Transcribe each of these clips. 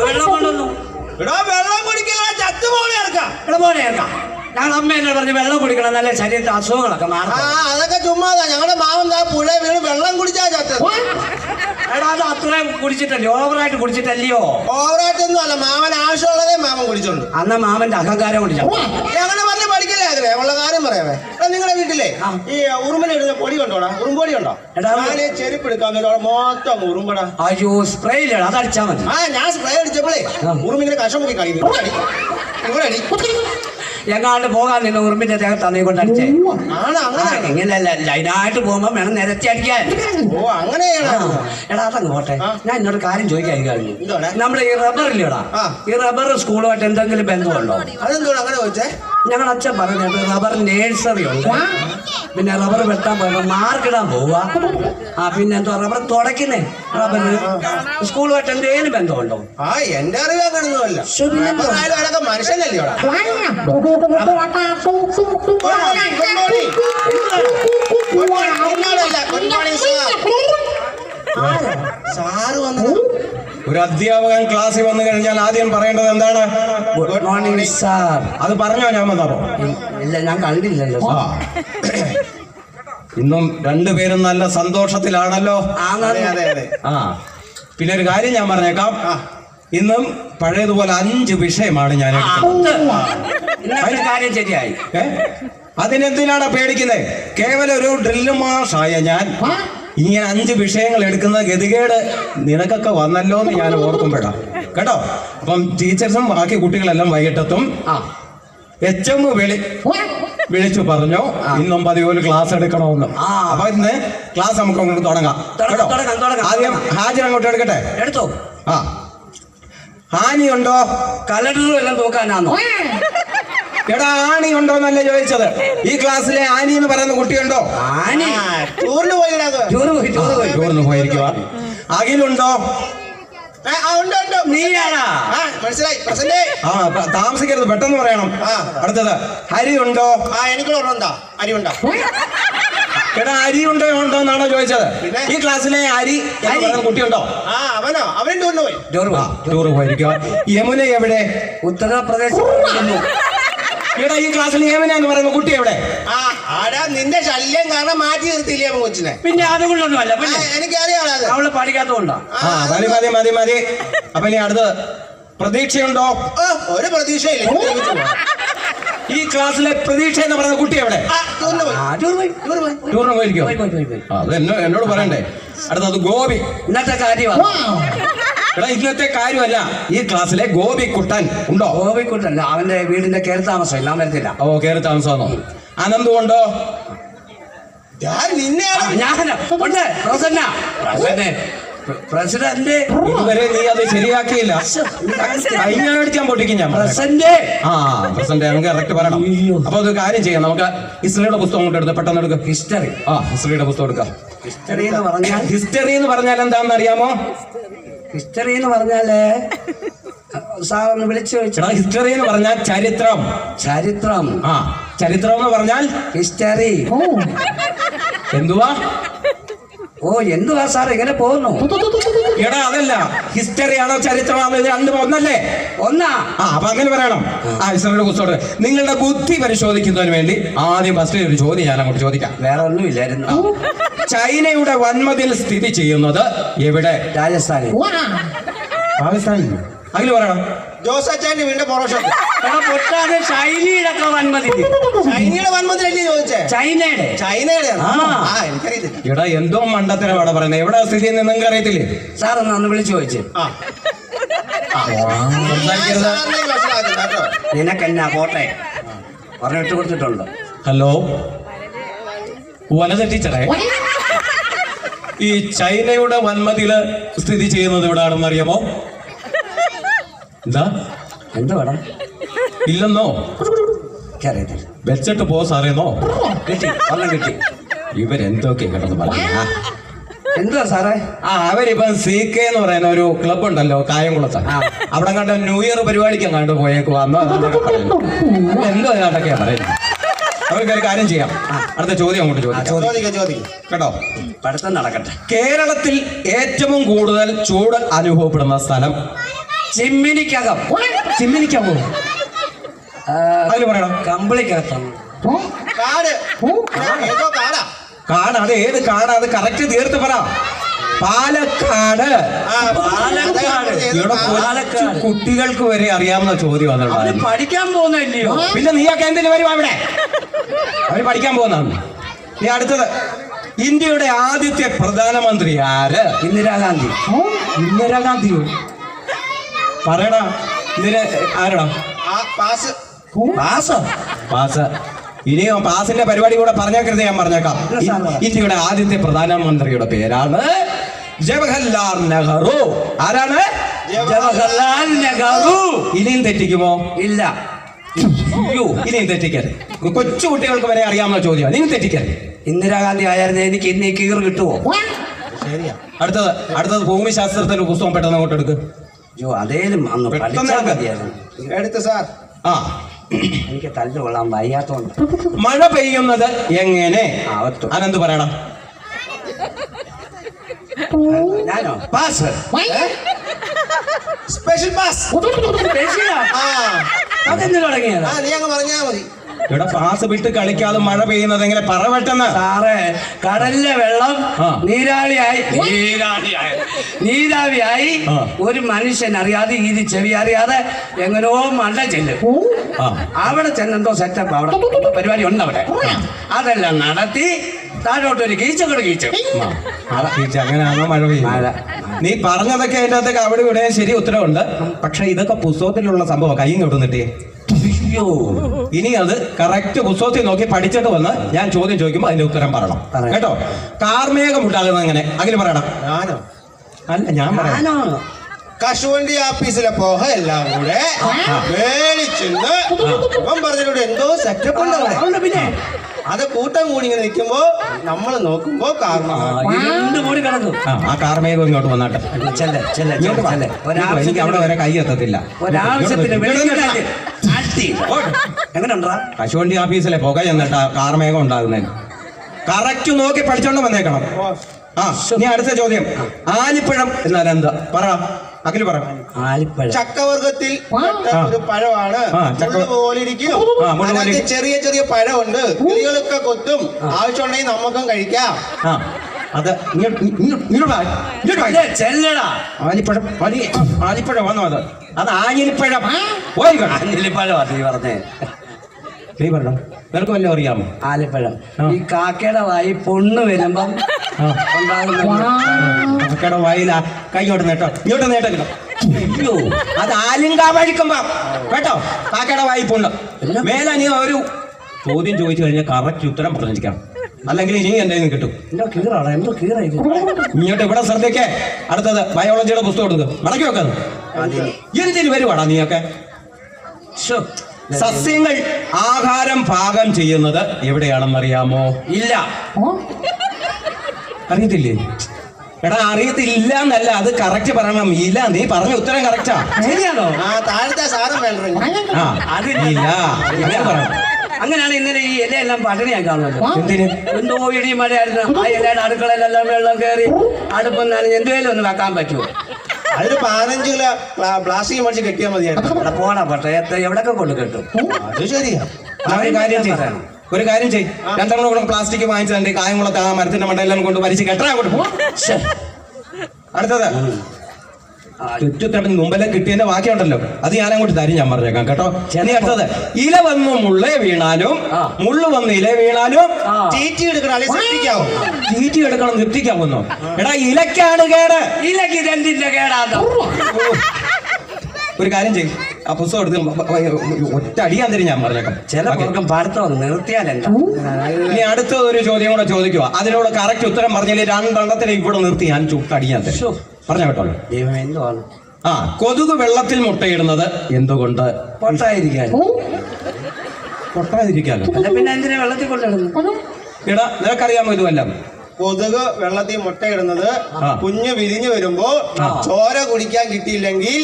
വെള്ളം കൊണ്ടുവന്നു. എടാ വെള്ളം കുടിക്കല ചത്തുപോലെ ഇറക്കാം ഇവിടെ പോലെ ഇറക്കാം ഞങ്ങൾ അമ്മ എന്നോട് പറഞ്ഞ് വെള്ളം കുടിക്കണം നല്ല ശരീരത്തെ അസുഖങ്ങളൊക്കെ ആ അതൊക്കെ ചുമ്മാതാ. ഞങ്ങളുടെ മാമൻ താ പുഴ വീണ് വെള്ളം കുടിച്ചാ ചത്തത് എടാ അത് അത്രയും കുടിച്ചിട്ടല്ലേ? ഓവറായിട്ട് കുടിച്ചിട്ടല്ലയോ? ഓവറായിട്ടൊന്നും അല്ല. മാമൻ ആവശ്യമുള്ളതേ മാമൻ കുടിച്ചോണ്ട്. അന്ന മാമന്റെ അഹങ്കാരം കൊണ്ട് പറഞ്ഞു പറഞ്ഞ് പഠിക്കല്ലേ അതിലെ ഉള്ള കാര്യം പറയാവേ എടാ നിങ്ങളുടെ വീട്ടിലെ ഈ ഉറുമ്പിന് ഇടുന്ന പൊടി ഉണ്ടോടാ ഉറുമ്പൊടി ഉണ്ടോ? എടാ, ഞാൻ ചെരുപ്പ് എടുക്കാൻ വേണ്ടി അവിടെ മൊത്തം ഉറുമ്പടാ. അയ്യോ സ്പ്രേ ഇല്ല? അതടിച്ചാ മതി. ആ ഞാൻ സ്പ്രേ അടിച്ചപ്പോഴേ. ഉറുമ്പിങ്ങനെ കഷം മുക്കി കളി ഇവിടെ അടി ഇവിടെ അടി എങ്ങാണ്ട് പോകാൻ നിന്ന് ഉറുമ്പിന്റെ ദേഹത്ത് നീ കൊണ്ട് അടിച്ചേ. ഇങ്ങനെയല്ല ലൈനായിട്ട് പോകുമ്പോ വേണം നിരത്തി അടിക്കാൻ. ഓ അങ്ങനെയാണ്. എടാ അതങ്ങ് പോട്ടെ. ഞാൻ എന്നോട് കാര്യം ചോദിക്കാൻ കഴിഞ്ഞു? നമ്മുടെ ഈ റബ്ബറില്ലടാ ഈ റബ്ബർ സ്കൂളുമായിട്ട് എന്തെങ്കിലും ബന്ധമുണ്ടോ? അതെന്തോ അങ്ങനെ വെച്ചേ ഞങ്ങൾ അച്ഛൻ പറഞ്ഞിട്ട് റബ്ബർ നേഴ്സറി ഉണ്ട് പിന്നെ റബ്ബർ വെട്ടാൻ പോയപ്പോ മാർക്കിടാൻ പോവുക ആ പിന്നെ എന്തോ റബ്ബർ തുടക്കുന്നേ റബ്ബർ സ്കൂളുമായിട്ട് എന്തേലും ബന്ധമുണ്ടോ ആ എന്റെ അറിവ് അങ്ങനൊന്നുമല്ല മനുഷ്യനല്ലേ. സാറ് വന്നു ഒരു അധ്യാപകൻ ക്ലാസ്സിൽ വന്നു കഴിഞ്ഞാൽ ആദ്യം പറയേണ്ടത് എന്താണ്? ഗുഡ് മോർണിംഗ് സാർ അത് പറഞ്ഞോ ഞാൻ വന്നപ്പോ ഇല്ല ഞാൻ കണ്ടില്ലല്ലോ. ഇന്നും രണ്ടുപേരും നല്ല സന്തോഷത്തിലാണല്ലോ. ആ. പിന്നെ ഒരു കാര്യം ഞാൻ പറഞ്ഞേക്കാം. ഇന്നും പഴയതുപോലെ അഞ്ച് വിഷയമാണ് ഞാൻ കാര്യം ശരിയായി? അതിനെന്തിനാണ് പേടിക്കുന്നത്? കേവലം ഒരു ഡ്രില്ല് മാഷായ ഞാൻ. ഇങ്ങനെ അഞ്ച് വിഷയങ്ങൾ എടുക്കുന്ന ഗതികേട് നിനക്കൊക്കെ വന്നല്ലോ എന്ന് ഞാൻ ഓർക്കുമ്പോഴാ. കേട്ടോ? അപ്പം ടീച്ചേഴ്സും ബാക്കി കുട്ടികളെല്ലാം വൈകിട്ടെത്തും ആ എച്ച് എം വിളി വിളിച്ചു പറഞ്ഞു. ഇന്നും പതിപോലെ ക്ലാസ് എടുക്കണമെന്ന്. ആ. അപ്പൊ ഇന്ന് ക്ലാസ് നമുക്ക് അങ്ങോട്ട് തുടങ്ങാം. ആദ്യം ഹാജർ അങ്ങോട്ട് എടുക്കട്ടെ? എടുത്തോ? ആ. ഹാനിയുണ്ടോ? കലണ്ടറും എല്ലാം നോക്കാനാന്നോ എടാ ആണി ഉണ്ടോ എന്നല്ല ചോദിച്ചത്. ഈ ക്ലാസ്സിലെ ആനി എന്ന് പറയുന്ന കുട്ടിയുണ്ടോ? ആനി ടൂറിന് പോയി ടൂറ് പോയി. ടൂറിന് പോയിരിക്കുക അഖിലുണ്ടോ? ആ ഉണ്ട് ഉണ്ട് നീയാണാ? മനസ്സിലായി. പ്രസന്റ് ആ പ- താമസിക്കരുത് പെട്ടെന്ന് പറയണം. അടുത്തത് ഹരി ഉണ്ടോ? ആ എനിക്കുള്ള ഓർമ്മ അരി ഉണ്ടോ? എടാ അരി ഉണ്ടോ ഉണ്ടോ എന്നാണോ ചോദിച്ചത്. ഈ ക്ലാസ്സിലെ അരി കുട്ടിയുണ്ടോ? ആ അവനോ? അവനും ടൂറിന് പോയി. ടൂറ് പോയിരിക്കും യമുന എവിടെ? ഉത്തർപ്രദേശ് എടാ ഈ ക്ലാസ്സിൽ യമുന എന്ന് പറയുന്ന? കുട്ടി എവിടെ? ആ ആടാ നിന്റെ ശല്യം കാരണം മാറ്റി നിർത്തിയില്ലേ കൊച്ചിനെ? പിന്നെ അതുകൊണ്ടൊന്നുമല്ല എനിക്ക് പിന്നെ എനിക്കറിയാം അത്. അവൾ പഠിക്കാത്തോണ്ടാ ആ മതി മതി മതി മതി. അപ്പൊ ഇനി അടുത്ത് പ്രതീക്ഷയുണ്ടോ? ഒരു പ്രതീക്ഷയില്ല. ഈ ക്ലാസ്സിലെ പ്രതീക്ഷ എന്ന് പറയുന്ന കുട്ടി എവിടെ? ആ ടൂറിന് പോയിരിക്കോ പോയി, പോയി, പോയി, പോയി. ആ, അത് എന്നോട് പറയണ്ടേ? അടുത്തത് ഗോപി. ഇന്നത്തെ കാര്യമാണ് എടാ ഇന്നത്തെ കാര്യമല്ല. ഈ ക്ലാസ്സിലെ ഗോപിക്കുട്ടൻ ഉണ്ടോ? ഗോപിക്കുട്ടൻ അവന്റെ വീടിന്റെ കയറി താമസം ഇല്ല അവൻ വരത്തില്ല. ഓ കയറി താമസമാണോ? അനന്തു ഉണ്ടോ ഞാൻ നിന്നെയാണ് ഞാൻ ഉണ്ട് പ്രസന്ന. പ്രസന്നെ. പ്ര- പ്രസിഡന്റ്. ഇതുവരെ നീ അത് ശരിയാക്കിയില്ല. കൈഞ്ഞടിച്ചാൻ പൊട്ടിക്കും ഞാൻ. പ്രസന്റ്. ആ പ്രസന്റ് നമുക്ക് കറക്റ്റ് പറയണം. അപ്പൊ ഒരു കാര്യം ചെയ്യാം. നമുക്ക് ഹിസ്റ്ററിയുടെ പുസ്തകം കൊണ്ട് എടുത്ത് പെട്ടെന്ന് എടുക്കുക ഹിസ്റ്ററി. ആ ഹിസ്റ്ററിയുടെ പുസ്തകം എടുക്കാം. ഹിസ്റ്ററി എന്ന് പറഞ്ഞാൽ ഹിസ്റ്ററി എന്ന് പറഞ്ഞാൽ എന്താണെന്ന് അറിയാമോ? ഹിസ്റ്ററി എന്ന് പറഞ്ഞാൽ സാറൊന്ന് വിളിച്ചു ചോദിച്ചു? ഹിസ്റ്ററി എന്ന് പറഞ്ഞാൽ ചരിത്രം. ചരിത്രം. ആ ചരിത്രം എന്ന് പറഞ്ഞാൽ ഹിസ്റ്ററി. എന്തുവാ? ഓ എന്തുവാ സാർ ഇങ്ങനെ പോകുന്നു? എടാ അതല്ല. ഹിസ്റ്ററിയാണോ ചരിത്രമാണോ ഇത് രണ്ടും ഒന്നല്ലേ? ഒന്നാ. ആ അപ്പൊ അങ്ങനെ പറയണം. ആ. ഹിസ്റ്ററിയുടെ പുസ്തകം നിങ്ങളുടെ ബുദ്ധി പരിശോധിക്കുന്നതിന് വേണ്ടി ആദ്യം ഫസ്റ്റ് ഒരു ചോദ്യം ഞാൻ അങ്ങോട്ട് ചോദിക്കാം. വേറെ ഒന്നും ഇല്ലായിരുന്നു ചൈനയുടെ വൻമതിൽ സ്ഥിതി ചെയ്യുന്നത് എവിടെ? രാജസ്ഥാനിൽ. പാകിസ്ഥാനിൽ അതിൽ പറയണം. ജോസ് അച്ചാന്റെ വീടിന്റെ പൊട്ടാതെ ചൈനയിലൊക്കെ വൻമതി ചൈനയുടെ വൻമതിലല്ലേ ചോദിച്ചേ? ചൈനയുടെ. ചൈനയുടെ ആ. എനിക്കറിയത്തില്ല. എടാ എന്തോ മണ്ടത്തരമാണ് പറയുന്നത് എവിടെ സ്ഥിതി നിങ്ങൾക്ക് അറിയത്തില്ലേ? സാർ ഒന്ന് അന്ന് വിളിച്ചു ചോദിച്ചു. നിനക്കെന്നാ പോട്ടെ. പറഞ്ഞു വിട്ടു കൊടുത്തിട്ടുണ്ട്. ഹലോ? വനജ ടീച്ചറെ. ഈ ചൈനയുടെ വന്മതിൽ സ്ഥിതി ചെയ്യുന്നത് എവിടെയാണെന്ന് അറിയാമോ? എന്താ? എന്താ വേണം ഇല്ലെന്നോ? വെച്ചിട്ട് പോ സാറേന്നോ കിട്ടി ഒരെണ്ണം കിട്ടി. ഇവരെന്തൊക്കെ കിടന്ന് പറഞ്ഞാ എന്താ സാറേ? ആ അവരിപ്പം സി കെ എന്ന് പറയുന്ന ഒരു ക്ലബ് ഉണ്ടല്ലോ കായംകുളത്ത്. അവിടെ കണ്ട ന്യൂ ഇയർ പരിപാടിക്ക് കണ്ടു പോയേക്ക് പറയുന്നു. എന്തോ ഏതാണ്ടൊക്കെയാ പറയുന്നത്? അവർക്ക് ഒരു കാര്യം ചെയ്യാം. അടുത്ത ചോദ്യം അങ്ങോട്ട് ചോദിക്കാം. കേട്ടോ? പഠിത്തം നടക്കട്ടെ. കേരളത്തിൽ ഏറ്റവും കൂടുതൽ ചൂട് അനുഭവപ്പെടുന്ന സ്ഥലം? ചിമ്മിനിക്കകം. പറയണം കമ്പിളിക്കകത്താണ് കാട്. ഏതോ കാടാ. കാട്. അത് ഏത് കാട്? അത് കറക്റ്റ് തീർത്ത് പറ. പാലക്കാട്. ആ, പാലക്കാട്. കുട്ടികൾക്ക് വരെ അറിയാവുന്ന ചോദ്യം അതാണ്. പഠിക്കാൻ പോകുന്നില്ലയോ? പിന്നെ നീയൊക്കെ എന്തിനു വരും അവിടെ അവർ പഠിക്കാൻ പോകുന്നതാണ്. നീ അടുത്തത്. ഇന്ത്യയുടെ ആദ്യത്തെ പ്രധാനമന്ത്രി ആര്? ഇന്ദിരാഗാന്ധി. ഇന്ദിരാഗാന്ധിയോ? പറയടാ. ഇന്ദിര ആരടാ? ആ, പാസ്. പാസോ. പാസ്. ഇനിയോ പാസിന്റെ പരിപാടി കൂടെ പറഞ്ഞേക്കരുത് ഞാൻ പറഞ്ഞേക്കാം. ഇന്ത്യയുടെ ആദ്യത്തെ പ്രധാനമന്ത്രിയുടെ പേരാണ് ജവഹർലാൽ നെഹ്റു. ആരാണ്? ജവഹർലാൽ നെഹ്റു. ഇനിയും തെറ്റിക്കുമോ? ഇല്ല. അയ്യോ ഇനിയും തെറ്റിക്കരുത്. കൊച്ചു കുട്ടികൾക്ക് വരെ അറിയാവുന്ന ചോദ്യം ഇനിയും തെറ്റിക്കരുത്. ഇന്ദിരാഗാന്ധി ആയിരുന്നു എനിക്ക് ഇന്ന് കീർ കിട്ടുമോ ശരിയാ. അടുത്തത് അടുത്തത് ഭൂമിശാസ്ത്രത്തിന്റെ പുസ്തകം പെട്ടെന്ന് അങ്ങോട്ട് എടുക്ക് അയ്യോ അതേലും എടുത്ത് സാർ. ആ. എനിക്ക് തല്ലുകൊള്ളാൻ വയ്യാത്തോണ്ട്. മഴ പെയ്യുന്നത് എങ്ങനെ? ആ, ഒത്തു. അനന്ത് പറയണം? ഞാനോ? പാസ് സ്പെഷ്യൽ പാസ് തുടങ്ങിയതാ? നീ അങ്ങ് പറഞ്ഞാ മതി. ഇവിടെ പാസ് വിട്ട് കളിക്കാതെ മഴ പെയ്യുന്നത് എങ്ങനെ പറ പെട്ടെന്ന് സാറേ കടലിലെ വെള്ളം നീരാളിയായി. നീരാളിയായി. നീരാവിയായി. ഒരു മനുഷ്യൻ അറിയാതെ ഈ ചെവി അറിയാതെ എങ്ങനോ മണ്ട ചെല്ലും. അവിടെ ചെന്നെന്തോ സെറ്റപ്പ് അവിടെ. പരിപാടി ഉണ്ട് അവിടെ അതെല്ലാം നടത്തി താഴോട്ട് ഒരു കീച്ചങ്ങോട്ട് കീച്ചു. അങ്ങനെയാണോ മഴ. പെയ്യുന്നത്? നീ പറഞ്ഞതൊക്കെ അതിനകത്തേക്ക് അകത്തൊക്കെ അവിടെ ഇവിടെ ശരി ഉത്തരവുണ്ട്. പക്ഷെ ഇതൊക്കെ പുസ്തകത്തിലുള്ള സംഭവം കയ്യും കൊടുത്തിട്ടേ അയ്യോ. ഇനി അത് കറക്റ്റ് പുസ്തകത്തിൽ നോക്കി പഠിച്ചിട്ട് വന്ന് ഞാൻ ചോദ്യം ചോദിക്കുമ്പോൾ അതിന്റെ ഉത്തരം പറയണം. കേട്ടോ? കാർമേഘം ഉണ്ടാകുന്നത് അങ്ങനെ അങ്ങനെ പറയണം. ഞാനോ? അല്ല ഞാൻ പറയാനോ കശുവണ്ടി ആഫീസിലെ പോഹ എല്ലാം കൂടെ മേടിച്ചെന്ന് ഇവൻ പറഞ്ഞിട്ട് എന്തോ സെറ്റപ്പ് പിന്നെ അത് കൂട്ടം കൂടി ഇങ്ങനെ നിൽക്കുമ്പോ നമ്മൾ നോക്കുമ്പോ മൂടി കിടക്കും. ആ കാർമേഘം ഇങ്ങോട്ട് വന്നാട്ടെ. ചെല്ല ചെല്ല എനിക്ക് അവിടെ വരെ കൈ എത്തത്തില്ല. ഒരാവശ്യത്തിന് എങ്ങനെയുണ്ടാ? കശുവണ്ടി ഓഫീസിലെ പുക ചെന്നിട്ടാ കാർമേഘം ഉണ്ടാകുന്നതിന് കറക്റ്റ് നോക്കി പഠിച്ചോണ്ട് വന്നേക്കണം. ആ ഇനി അടുത്ത ചോദ്യം. ആലിപ്പഴം എന്നാൽ എന്താ? പറ. അഖിൽ പറ. ആലിപ്പഴം. ചക്കവർഗത്തിൽ പെട്ട ഒരു പഴമാണ്. പോലെ ചെറിയ ചെറിയ പഴമുണ്ട്. കിളികളൊക്കെ കൊത്തും. ആവശ്യമുണ്ടെങ്കിൽ നമുക്കും കഴിക്കാം. അത് ആലിപ്പഴം ആലി ആലിപ്പഴം വന്നോ അത്? അത് ആലിപ്പഴം. ആഞ്ഞിലിപ്പഴം നീ പറഞ്ഞേ. നീ പറഞ്ഞോ നിനക്ക് വല്ലതും അറിയാമോ? ആലിപ്പഴം. ഈ കാക്കയുടെ വായി പൊണ്ണ് വരുമ്പം കാക്കയുടെ വായില. കൈയോട്ട് നേട്ടോ ഇങ്ങോട്ട് നേട്ടോ കേട്ടോ. അയ്യോ അത് ആലിങ്കാ വഴിക്കുമ്പോ. കേട്ടോ? കാക്കയുടെ വായി പൊണ്ണ്. മേലെ നീ ഒരു ചോദ്യം ചോദിച്ചു കഴിഞ്ഞാൽ കറക്റ്റ് ഉത്തരം പറഞ്ഞിരിക്കണം അല്ലെങ്കിൽ ഇനി എന്റെ നിന്ന് കിട്ടും ഇങ്ങോട്ട് ഇവിടെ ശ്രദ്ധിക്കേ. അടുത്തത് ബയോളജിയുടെ പുസ്തകം എടുക്കുക മടക്കി വെക്കുന്നത് എന്തിനു വരുവാടാ നീയൊക്കെ. സസ്യങ്ങൾ ആഹാരം പാകം ചെയ്യുന്നത് എവിടെയാണെന്നറിയാമോ ഇല്ല. അറിയത്തില്ലേ? എടാ അറിയത്തില്ല എന്നല്ല അത് കറക്റ്റ് പറയണം. ഇല്ല നീ പറഞ്ഞ ഉത്തരം കറക്റ്റാ ശരിയാണോ? ആ താഴത്തെ സാധനം വേണ്ട? ആ അതില്ല. ഇല്ല. അങ്ങനെ പറയണം. അങ്ങനെയാണ് ഇന്നലെ ഈ ഇലയെല്ലാം പട്ടിണിയായി കാണുന്നത്. എന്തിന്? എന്തോ ഇടി മഴയായിരുന്നു. ആ ഇലയുടെ അടുക്കളയിലെല്ലാം വെള്ളം കയറി അടുപ്പം നനഞ്ഞ് എന്തുവേലും ഒന്ന് വെക്കാൻ പറ്റുമോ? അതിന് പതിനഞ്ച് കിലോ പ്ലാ- പ്ലാസ്റ്റിക് മേടിച്ച് കെട്ടിയാൽ മതിയായിരുന്നു പോണാ പട്ടയത്തെ എവിടൊക്കെ കൊണ്ട് കെട്ടും? അത് ശരിയാ. ഒരു കാര്യം ചെയ്താൽ ഒരു കാര്യം ചെയ് രണ്ടെണ്ണം കൂടെ പ്ലാസ്റ്റിക് വാങ്ങിച്ചാൽ കായംകുളത്ത് ആ മരത്തിന്റെ മണ്ടയെല്ലാം കൊണ്ട് വലിച്ച് കെട്ടാൻ അങ്ങോട്ട്. അടുത്തത്. ആ, മുമ്പലെ മുമ്പെല്ലാം കിട്ടിയതിന്റെ ബാക്കിയുണ്ടല്ലോ. അത് ഞാൻ അങ്ങോട്ട് തരും ഞാൻ പറഞ്ഞേക്കാം കേട്ടോ. ഇനി അടുത്തത് ഇല വന്ന് മുള്ളേ വീണാലും. മുള്ളു വന്ന് ഇല വീണാലും ആ. ചീറ്റി എടുക്കണം എടുക്കണം നിർത്തിക്കാവുന്നോ എടാ ഇലക്കാണ് കേട്. ഇലക്ക് രണ്ടിന്റെ ഒരു കാര്യം ചെയ്യും. ആ പുസ്തകം എടുത്ത് ഒറ്റ അടിയാൻ തരും ഞാൻ പറഞ്ഞേക്കാം. ചില പഠിത്തം നിർത്തിയാലെന്താ ഇനി അടുത്ത ഒരു ചോദ്യം കൂടെ ചോദിക്കുക അതിനോട് കറക്റ്റ് ഉത്തരം പറഞ്ഞില്ലേ രണ്ടെണ്ണത്തിന് ഇവിടെ നിർത്തി ഞാൻ ചുട്ടടിയാൻ തരും. പറഞ്ഞ കേട്ടോ. ദൈവം എന്തുവാണ് ആ കൊതുക് വെള്ളത്തിൽ മുട്ടയിടുന്നത് എന്തുകൊണ്ട്? പൊട്ടായിരിക്കാൻ പൊട്ടാതിരിക്കാലോ പിന്നെ എന്തിനാ വെള്ളത്തിൽ കൊണ്ടിടുന്നു എടാ നിനക്കറിയാമോ ഇതുമെല്ലാം കൊതുക് വെള്ളത്തിൽ മുട്ടയിടുന്നത് കുഞ്ഞ് വിരിഞ്ഞു വരുമ്പോ. ചോര കുടിക്കാൻ കിട്ടിയില്ലെങ്കിൽ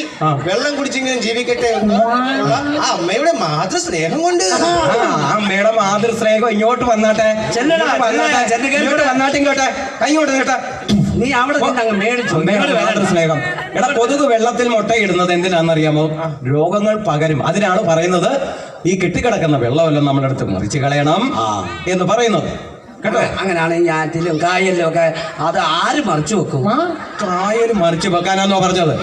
വെള്ളം കുടിച്ചെങ്കിലും ജീവിക്കട്ടെ എന്ന് മാതൃ ആ അമ്മയുടെ മാതൃസ്നേഹം കൊണ്ട്. അമ്മയുടെ ആ മേഡം മാതൃ സ്നേഹം ഇങ്ങോട്ട് വന്നാട്ടെ. ഇങ്ങോട്ട് വന്നാട്ടെ. ഇങ്ങോട്ട് വന്നാട്ടെ ഇങ്ങോട്ടെ. കൈ നീട്ടെ. നീ അവിടെ അങ്ങ് മേടിച്ചു. സ്നേഹം. എടാ കൊതുക് വെള്ളത്തിൽ മുട്ടയിടുന്നത് എന്തിനാണെന്നറിയാമോ? രോഗങ്ങൾ പകരും. അതിനാണ് പറയുന്നത് ഈ കെട്ടിക്കിടക്കുന്ന വെള്ളമെല്ലാം നമ്മുടെ അടുത്ത് മറിച്ച് കളയണം എന്ന് പറയുന്നത്. കേട്ടോ? അങ്ങനെയാണ് ഞാറ്റിലും കായലിലും ഒക്കെ അത് ആര് മറിച്ചു വെക്കും? കായൽ മറിച്ചു വെക്കാനാന്നോ പറഞ്ഞത്?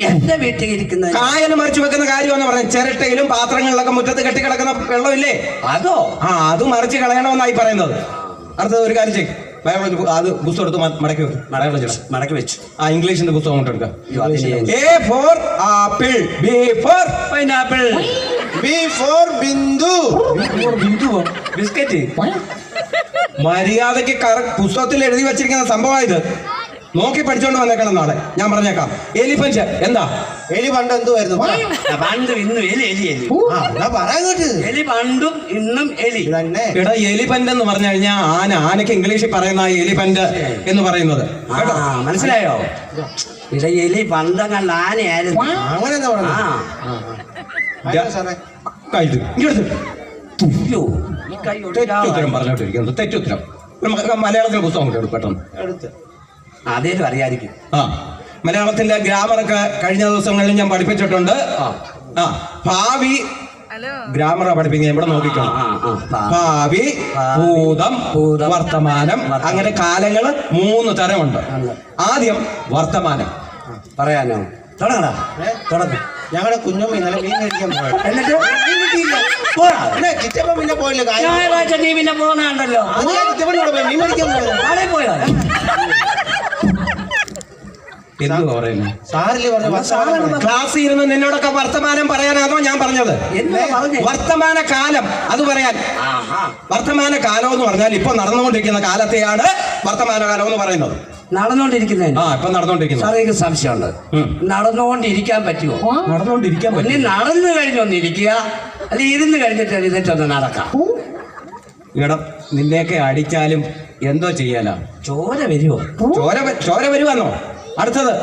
എന്റെ വീട്ടിൽ ഇരിക്കുന്ന കായൽ മറിച്ചു വെക്കുന്ന കാര്യമെന്ന് പറഞ്ഞു ചിരട്ടയിലും പാത്രങ്ങളിലൊക്കെ മുറ്റത്ത് കെട്ടിക്കിടക്കുന്ന വെള്ളമില്ലേ? അതോ? ആ അത് മറിച്ച് കളയണമെന്നായി പറയുന്നത്. അടുത്തത് ഒരു കാര്യം ചെയ്യും. ബയോളജി അത് പുസ്തകം എടുത്ത് മടക്കി മടക്കി വെച്ചു മടക്കി വെച്ചു. ആ ഇംഗ്ലീഷിന്റെ പുസ്തകം കൊണ്ട് A for apple. B for pineapple. B for Bindu. Bindu biscuit. മര്യാദയ്ക്ക് പുസ്തകത്തിൽ എഴുതി വെച്ചിരിക്കുന്ന സംഭവമായത്. നോക്കി പഠിച്ചോണ്ട് വന്നേക്കണം നാളെ. ഞാൻ പറഞ്ഞേക്കാം. എലിഫന്റ് എന്താ? എലി പണ്ട് എന്തുമായിരുന്നു പണ്ട് ഇന്നും എലി എലി എലി. ആ എന്നാ പറയാൻ കേട്ട്. എലി പണ്ടും ഇന്നും എലി. തന്നെ എടാ എലിഫന്റ് എന്ന് പറഞ്ഞു കഴിഞ്ഞാൽ ആന ആനക്ക് ഇംഗ്ലീഷിൽ പറയുന്ന എലിപ്പന്റ് എന്ന് പറയുന്നത്. ആ കേട്ടോ? മനസ്സിലായോ? ഇട എലി പണ്ടങ്ങണ്ട ആനയായിരുന്നു. അങ്ങനെ എന്താ പറഞ്ഞു ആ. സാറേ? കഴുത് ഇങ്ങോട്ട് അയ്യോ ഈ കൈ തെറ്റുത്തരം പറഞ്ഞോണ്ടിരിക്കുന്നത് തെറ്റുത്തരം നമുക്ക് മലയാളത്തിലെ പുസ്തകം കൂടെ എടുക്കും പെട്ടെന്ന്. അതേലും അറിയാതിരിക്കും. ആ. മലയാളത്തിന്റെ ഗ്രാമറൊക്കെ കഴിഞ്ഞ ദിവസങ്ങളിൽ ഞാൻ പഠിപ്പിച്ചിട്ടുണ്ട്. ആ. ഭാവി ഗ്രാമറ പഠിപ്പിക്കുന്നത്. ഇവിടെ നോക്കിക്കണം. ഭാവി ഭൂതം വർത്തമാനം. അങ്ങനെ കാലങ്ങൾ മൂന്ന് തരമുണ്ട്. ആദ്യം വർത്തമാനം. പറയാനോ? തുടങ്ങടാ? തുടങ്ങ. ഞങ്ങളുടെ കുഞ്ഞമ്മ ഇന്നലെ മീൻ കഴിക്കാൻ പോയത് എന്നിട്ട്? പോടാ. പിന്നെ കിച്ചപ്പ പിന്നെ പോയില്ല. കാര്യം നീ പിന്നെ പോകുന്നുണ്ടല്ലോ അത് ഞാൻ പോയി മീൻ മേടിക്കാൻ പോയത്. പോയോ ക്ലാസ്സിൽ ഇരുന്ന് നിന്നോടൊക്കെ വർത്തമാനം പറയാനാണോ ഞാൻ പറഞ്ഞത്? എന്താ പറഞ്ഞേ? വർത്തമാന കാലം അത് പറയാൻ. ആഹാ. വർത്തമാന കാലം എന്ന് പറഞ്ഞാൽ ഇപ്പൊ നടന്നുകൊണ്ടിരിക്കുന്ന കാലത്തെയാണ് വർത്തമാന കാലം എന്ന് പറയുന്നത്. നടന്നുകൊണ്ടിരിക്കുന്നതിന്? ആ ഇപ്പൊ നടന്നുകൊണ്ടിരിക്കുന്നു. സാറേ എനിക്ക് സംശയമുണ്ട്. നടന്നുകൊണ്ടിരിക്കാൻ പറ്റുമോ? നടന്നുകൊണ്ടിരിക്കാൻ പറ്റും നടന്നു കഴിഞ്ഞൊന്നിരിക്കുക അല്ലെ ഇരുന്ന് കഴിഞ്ഞിട്ട് എഴുന്നേറ്റൊന്ന് നടക്കാം. ഇടം നിന്നെയൊക്കെ അടിച്ചാലും എന്തോ ചെയ്യാനാ? ചോര വരുമോ ചോര ചോര വരുവാന്നോ? അടുത്തത്.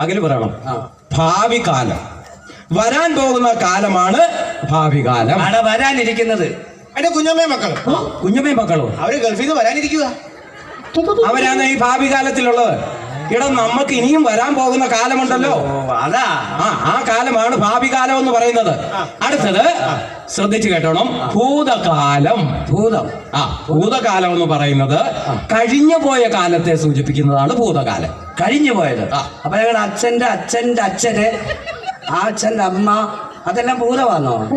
അഖിൽ പറയണം. ആ. ഭാവി കാലം. വരാൻ പോകുന്ന കാലമാണ് ഭാവി കാലം. അവിടെ വരാനിരിക്കുന്നത്. എന്റെ കുഞ്ഞമ്മയും മക്കളും. കുഞ്ഞമ്മയും മക്കളോ. അവർ ഗൾഫിൽ നിന്ന് വരാനിരിക്കുക അവരാണ് ഈ ഭാവി കാലത്തിലുള്ളത്. ഇടം നമുക്ക് ഇനിയും വരാൻ പോകുന്ന കാലമുണ്ടല്ലോ. അതാ. ആ ആ കാലമാണ് ഭാവി കാലം എന്ന് പറയുന്നത്. അടുത്തത് ശ്രദ്ധിച്ചു കേട്ടോണം. ഭൂതകാലം. ഭൂതം. ആ ഭൂതകാലം എന്ന് പറയുന്നത് കഴിഞ്ഞു പോയ കാലത്തെ സൂചിപ്പിക്കുന്നതാണ് ഭൂതകാലം. കഴിഞ്ഞു പോയത്. അപ്പൊ ഞങ്ങളുടെ അച്ഛന്റെ അച്ഛന്റെ അച്ഛന് ആ അച്ഛന്റെ അമ്മ അതെല്ലാം ഭൂതമാണോ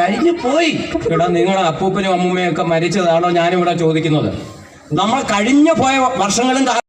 കഴിഞ്ഞു പോയി. ഇവിടെ നിങ്ങളുടെ അപ്പൂപ്പനും അമ്മൂമ്മയും ഒക്കെ മരിച്ചതാണോ ഞാനിവിടെ ചോദിക്കുന്നത്. നമ്മൾ കഴിഞ്ഞു പോയ വർഷങ്ങളും